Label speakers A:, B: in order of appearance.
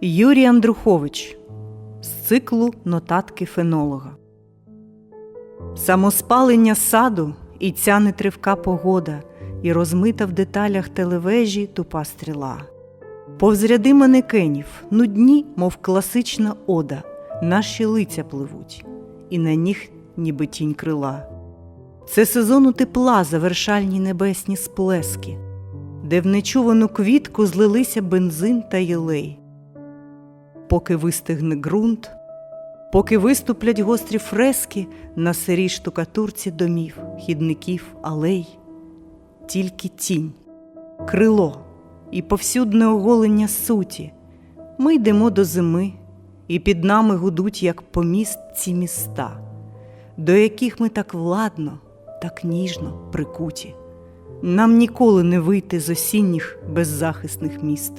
A: Юрій Андрухович з циклу Нотатки фенолога. Самоспалення саду і ця нетривка погода, і розмита в деталях телевежі тупа стріла. Повз ряди манекенів, нудні, мов класична ода, наші лиця пливуть, і на них ніби тінь крила. Це сезону тепла завершальні небесні сплески, де в нечувану квітку злилися бензин та єлей. Поки вистигне ґрунт, поки виступлять гострі фрески на сирій штукатурці домів, хідників, алей, тільки тінь, крило і повсюдне оголення суті. Ми йдемо до зими, і під нами гудуть, як поміст ці міста, до яких ми так владно, так ніжно прикуті. Нам ніколи не вийти з осінніх беззахисних міст.